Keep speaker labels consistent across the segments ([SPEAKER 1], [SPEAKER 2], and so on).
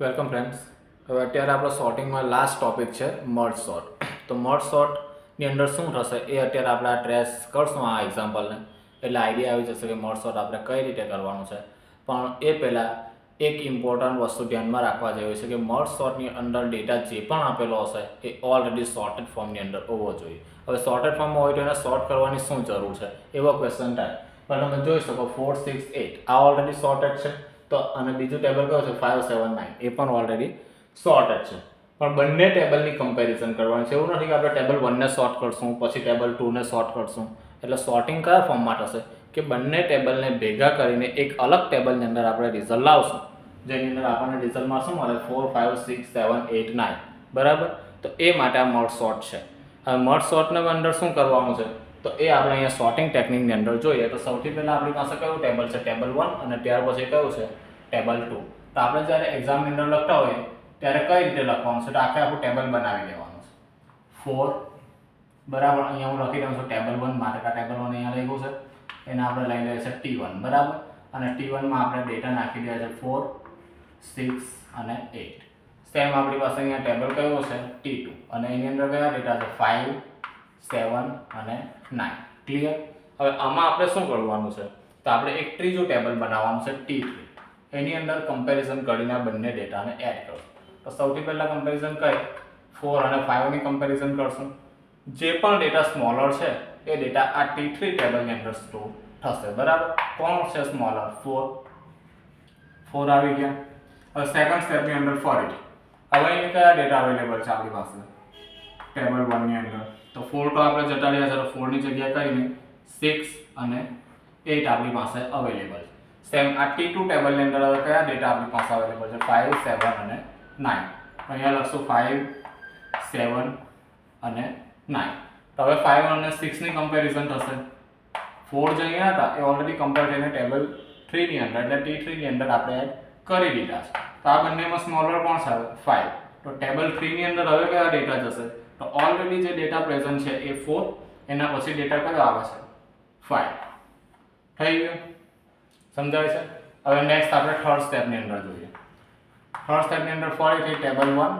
[SPEAKER 1] Welcome friends હવે અત્યારે આપણો શોર્ટિંગમાં લાસ્ટ ટોપિક છે મર્ડ શોર્ટ તો મર્ડ શોર્ટની અંદર શું થશે એ અત્યારે આપણે ટ્રેસ કરશું આ એક્ઝામ્પલને એટલે આઈડિયા આવી જશે કે મર્ડ શોર્ટ આપણે કઈ રીતે કરવાનું છે. પણ એ પહેલાં એક ઇમ્પોર્ટન્ટ વસ્તુ ધ્યાનમાં રાખવા જેવી છે કે મર્ડ શોર્ટની અંદર ડેટા જે પણ આપેલો હશે એ ઓલરેડી શોર્ટેડ ફોર્મની અંદર હોવો જોઈએ. હવે સોર્ટેડ ફોર્મમાં હોય તો એને શોર્ટ કરવાની શું જરૂર છે? એવો ક્વેશ્ચન થાય. પણ તમે જોઈ શકો ફોર સિક્સ એટ આ ઓલરેડી સોર્ટેડ છે. તો અને બીજું ટેબલ કયો છે? ફાઇવ સેવન નાઇન એ પણ ઓલરેડી સોર્ટેડ છે. પણ બંને ટેબલની કમ્પેરિઝન કરવાનું છે. એવું નથી કે આપણે ટેબલ વનને સોર્ટ કરશું, પછી ટેબલ ટુને સોર્ટ કરશું. એટલે સોર્ટિંગ કયા ફોર્મમાં થશે? કે બંને ટેબલને ભેગા કરીને એક અલગ ટેબલની અંદર આપણે રિઝલ્ટ લાવશું. જેની અંદર આપણને રિઝલ્ટમાં શું મળે four five six seven eight nine બરાબર? તો એ માટે આ મર્ડ શોર્ટ છે. હવે મર્ડ શોર્ટને અંદર શું કરવાનું છે? તો એ આપણે અહીંયા સોર્ટિંગ ટેકનિકની અંદર જોઈએ તો સૌથી પહેલાં આપણી પાસે કયું ટેબલ છે? ટેબલ વન અને ત્યાર પછી કયું છે? ટેબલ ટુ તો આપણે જ્યારે એક્ઝામની અંદર લખતા હોઈએ, ત્યારે કઈ રીતે લખવાનું છે? તો આખે આખું ટેબલ બનાવી દેવાનું છે. ફોર બરાબર, અહીંયા હું લખી દઉં છું ટેબલ વન મારે ટેબલ વન અહીંયા લખ્યું છે. એને આપણે લઈ લઈએ છે ટી વન બરાબર? અને ટી વનમાં આપણે ડેટા નાખી દઈએ છે ફોર સિક્સ અને એટ સેમ આપણી પાસે અહીંયા ટેબલ કયો છે? ટી ટુ અને એની અંદર કયા ડેટા છે? ફાઇવ સેવન અને નાઇન ક્લિયર હવે આમાં આપણે શું કરવાનું છે? તો આપણે એક ત્રીજું ટેબલ બનાવવાનું છે ટી થ્રી એની અંદર કમ્પેરિઝન કરીને આ બંને ડેટાને એડ કરશું તો સૌથી પહેલાં કમ્પેરિઝન કઈ? ફોર અને ફાઇવની કમ્પેરિઝન કરશું. જે પણ ડેટા સ્મોલર છે, એ ડેટા આ ટી થ્રી ટેબલની અંદર સ્ટોર થશે. બરાબર? કોણ છે સ્મોલર ફોર ફોર આવી ગયા. હવે સેકન્ડ સ્ટેપની અંદર ફરીથી હવે કયા ડેટા અવેલેબલ છે આપણી પાસે? ટેબલ વનની અંદર. તો ફોર તો આપણે રહ્યા છે, તો ફોરની જગ્યાએ કરીને સિક્સ અને એટ આપણી પાસે અવેલેબલ છે. સેમ આ ટી ટુ ટેબલની અંદર હવે કયા ડેટા આપણી પાસે અવેલેબલ છે? ફાઇવ સેવન અને નાઇન અહીંયા લખશું ફાઇવ સેવન અને નાઇન તો હવે ફાઇવ અને સિક્સની કમ્પેરિઝન થશે. ફોર જે અહીંયા હતા, એ ઓલરેડી કમ્પેર થઈને ટેબલ થ્રીની અંદર, એટલે ટી થ્રીની અંદર આપણે એડ કરી દીધા છે. તો આ બંનેમાં સ્મોલર કોણ છે? ફાઇવ તો ટેબલ થ્રીની અંદર હવે કયા ડેટા જશે? તો ઓલરેડી જે ડેટા પ્રેઝન્ટ છે એ ફોર એના પછી ડેટા કયો આવે છે? ફાઇવ થઈ ગયું? સમજાય છે? હવે નેક્સ્ટ આપણે થર્ડ સ્ટેપની અંદર જોઈએ. થર્ડ સ્ટેપની અંદર ફરીથી table one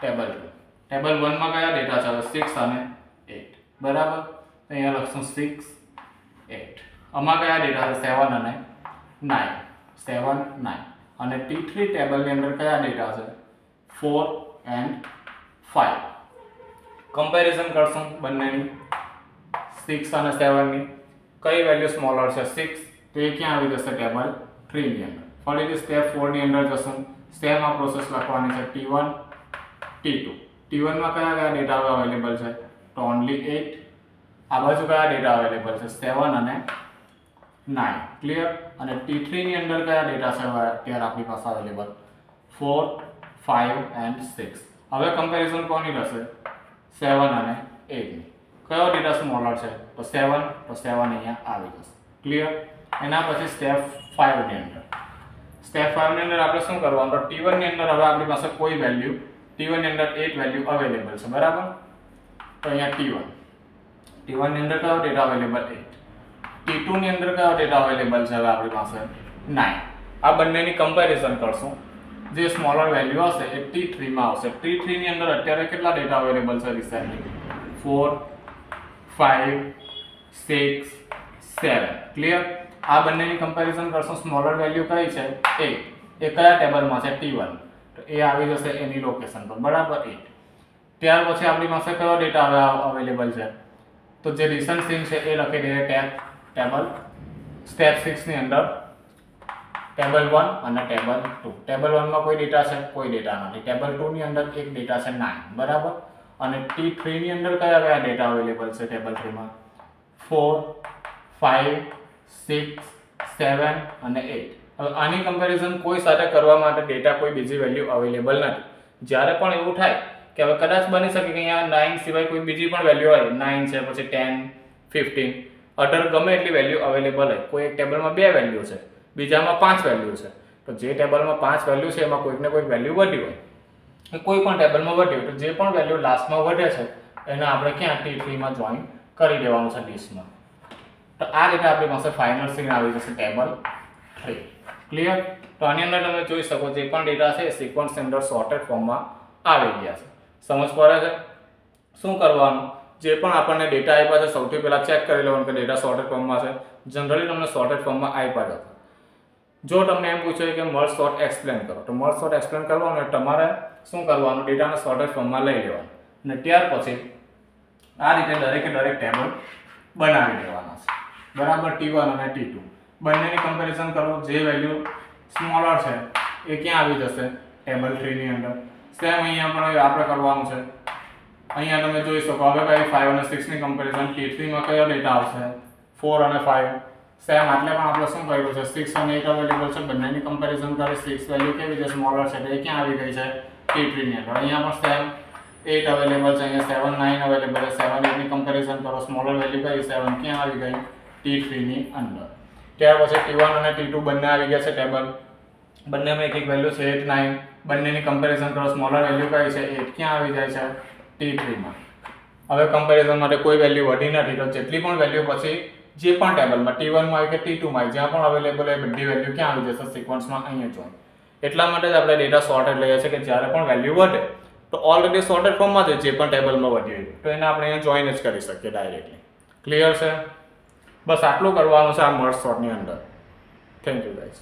[SPEAKER 1] table two table વનમાં કયા ડેટા છે સિક્સ અને એટ બરાબર? અહીંયા લખશું સિક્સ એટ આમાં કયા ડેટા છે? સેવન અને નાઇન સેવન નાઇન અને ટી થ્રી ટેબલની અંદર કયા ડેટા છે? ફોર એન્ડ કમ્પેરિઝન કરશું બંનેની. સિક્સ અને સેવનની કઈ વેલ્યુ સ્મોલર છે? સિક્સ તો એ ક્યાં આવી જશે? ટેબલ થ્રીની અંદર. ફરીથી સ્ટેપ ફોરની અંદર જશું. સેમ આ પ્રોસેસ લખવાની છે T one T two T વનમાં કયા કયા ડેટા અવેલેબલ છે? તો ઓનલી એટ આ બાજુ કયા ડેટા અવેલેબલ છે? સેવન અને નાઇન ક્લિયર અને ટી થ્રીની અંદર કયા ડેટા છે? અત્યારે આપણી પાસે available four five and six હવે કમ્પેરિઝન કોની રહેશે સેવન અને એટની કયો ડેટા સ્મોલર છે? તો સેવન તો સેવન અહીંયા આવી જશે. ક્લિયર એના પછી સ્ટેપ ફાઇવની અંદર. સ્ટેપ ફાઇવની અંદર આપણે શું કરવાનું? તો ટી વનની અંદર હવે આપણી પાસે કોઈ વેલ્યુ ટી વનની અંદર એટ વેલ્યુ અવેલેબલ છે. બરાબર? તો અહીંયા ટી વન ટી વનની અંદર કયો ડેટા અવેલેબલ એટ ટી ટુની અંદર કયો ડેટા અવેલેબલ છે? હવે આપણી પાસે નાઇન આ બંનેની કમ્પેરિઝન કરશું. જે સ્મોલર વેલ્યુ હશે, એ ટી થ્રીમાં આવશે. ટી થ્રીની અંદર અત્યારે કેટલા ડેટા અવેલેબલ છે recently four five six seven clear આ બંનેની કમ્પેરિઝન કરશો સ્મોલર વેલ્યુ કઈ છે? એટ એ કયા ટેબલમાં છે? ટી વન તો એ આવી જશે એની લોકેશન પર. બરાબર? એટ ત્યાર પછી આપણી પાસે કયો ડેટા હવે અવેલેબલ છે? તો જે રિસન્ટ સિંગ છે, એ લખી દઈએ ટેબ ટેબલ. સ્ટેપ સિક્સની અંદર ટેબલ વન અને ટેબલ ટુ. ટેબલ વનમાં કોઈ ડેટા છે? કોઈ ડેટા નથી. ટેબલ ટુની અંદર એક ડેટા છે નાઇન. બરાબર? અને ટી થ્રીની અંદર કયા કયા ડેટા અવેલેબલ છે ટેબલ થ્રીમાં ફોર, ફાઇવ, સિક્સ, સેવન અને એટ. હવે આની કમ્પેરિઝન કોઈ સાથે કરવા માટે ડેટા કોઈ બીજી વેલ્યુ અવેલેબલ નથી. જ્યારે પણ એવું થાય કે હવે કદાચ બની શકે કે અહીંયા નાઇન સિવાય કોઈ બીજી પણ વેલ્યુ હોય. નાઇન છે, પછી ટેન, ફિફ્ટીન. અઢાર ગમે એટલી વેલ્યુ અવેલેબલ હોય. કોઈ એક ટેબલમાં બે વેલ્યુ છે. બીજામાં પાંચ વેલ્યુ છે. તો જે ટેબલમાં પાંચ વેલ્યુ છે, એમાં કોઈકને કોઈક વેલ્યુ વધી હોય. કે કોઈ પણ ટેબલમાં વધ્યું તો જે પણ વેલ્યુ લાસ્ટમાં વધે છે, એને આપણે ક્યાં ટી થ્રીમાં જોઈન કરી દેવાનું છે લિસ્ટમાં તો આ રીતે આપણી પાસે ફાઇનલ સીન આવી જશે, ટેબલ થ્રી ક્લિયર તો આની અંદર તમે જોઈ શકો જે પણ ડેટા છે, એ સિક્વન્સની અંદર શોર્ટેડ ફોર્મમાં આવી ગયા છે. સમજ પડે છે? શું કરવાનું? જે પણ આપણને ડેટા આપ્યા છે, સૌથી પહેલાં ચેક કરી લેવાનું કે ડેટા શોર્ટેડ ફોર્મમાં છે. જનરલી તમને શોર્ટેડ ફોર્મમાં આપ્યા જ જો તમને એમ પૂછે કે મર્જ સોર્ટ એક્સપ્લેન કરો, તો મર્જ સોર્ટ એક્સપ્લેન કરવાનું તમારે શું કરવાનું? ડેટાને શોર્ટેજ ફોર્મમાં લઈ લેવાનું. અને ત્યાર પછી આ રીતે દરેકે દરેક ટેબલ બનાવી દેવાના છે. બરાબર ટી વન અને ટી ટુ બંનેની કમ્પેરિઝન કરો, જે વેલ્યુ સ્મોલર છે, એ ક્યાં આવી જશે? ટેબલ થ્રીની અંદર. સેમ અહીંયા પણ આપણે કરવાનું છે. અહીંયા તમે જોઈ શકો, હવે કઈ ફાઈવ અને સિક્સની કમ્પેરિઝન ટી થ્રીમાં કયો ડેટા આવશે? ફોર અને ફાઈવ સેમ આટલે પણ આપણે શું કર્યું છે? સિક્સ અને એટ અવેલેબલ છે, બંનેની કમ્પેરિઝન કરે. સિક્સ વેલ્યુ કેવી છે સ્મોલર છે? એ ક્યાં આવી ગઈ છે? ટી થ્રીની અંદર. અહીંયા પણ સેમ એટ અવેલેબલ છે. અહીંયા સેવન નાઇન અવેલેબલ છે. સેવન એટની કમ્પેરિઝન કરો. સ્મોલર વેલ્યુ કઈ? સેવન ક્યાં આવી ગઈ? ટી થ્રીની અંદર. ત્યાર પછી ટી વન અને ટી ટુ બંને આવી ગયા છે ટેબલ બંનેમાં એક એક વેલ્યુ છે એટ નાઇન બંનેની કમ્પેરિઝન કરો. સ્મોલર વેલ્યુ કઈ છે? એટ ક્યાં આવી જાય છે? ટી થ્રીમાં હવે કમ્પેરિઝન માટે કોઈ વેલ્યુ વધી નથી. તો જેટલી પણ વેલ્યુ પછી જે પણ ટેબલમાં ટી વનમાં હોય કે ટી ટુમાં આવી જ્યાં પણ અવેલેબલ હોય, બધી વેલ્યુ ક્યાં આવી જશે? સિક્વન્સમાં અહીંયા જોઈન એટલા માટે જ આપણે ડેટા સોર્ટેડ લઈએ છીએ કે જ્યારે પણ વેલ્યુ વધે, તો ઓલરેડી સોર્ટેડ ફોર્મમાં જ જે પણ ટેબલમાં વધી હોય. તો એને આપણે અહીંયા જોઈન જ કરી શકીએ ડાયરેક્ટલી ક્લિયર છે? બસ આટલું કરવાનું છે આ મર્જ સોર્ટની અંદર. Thank you guys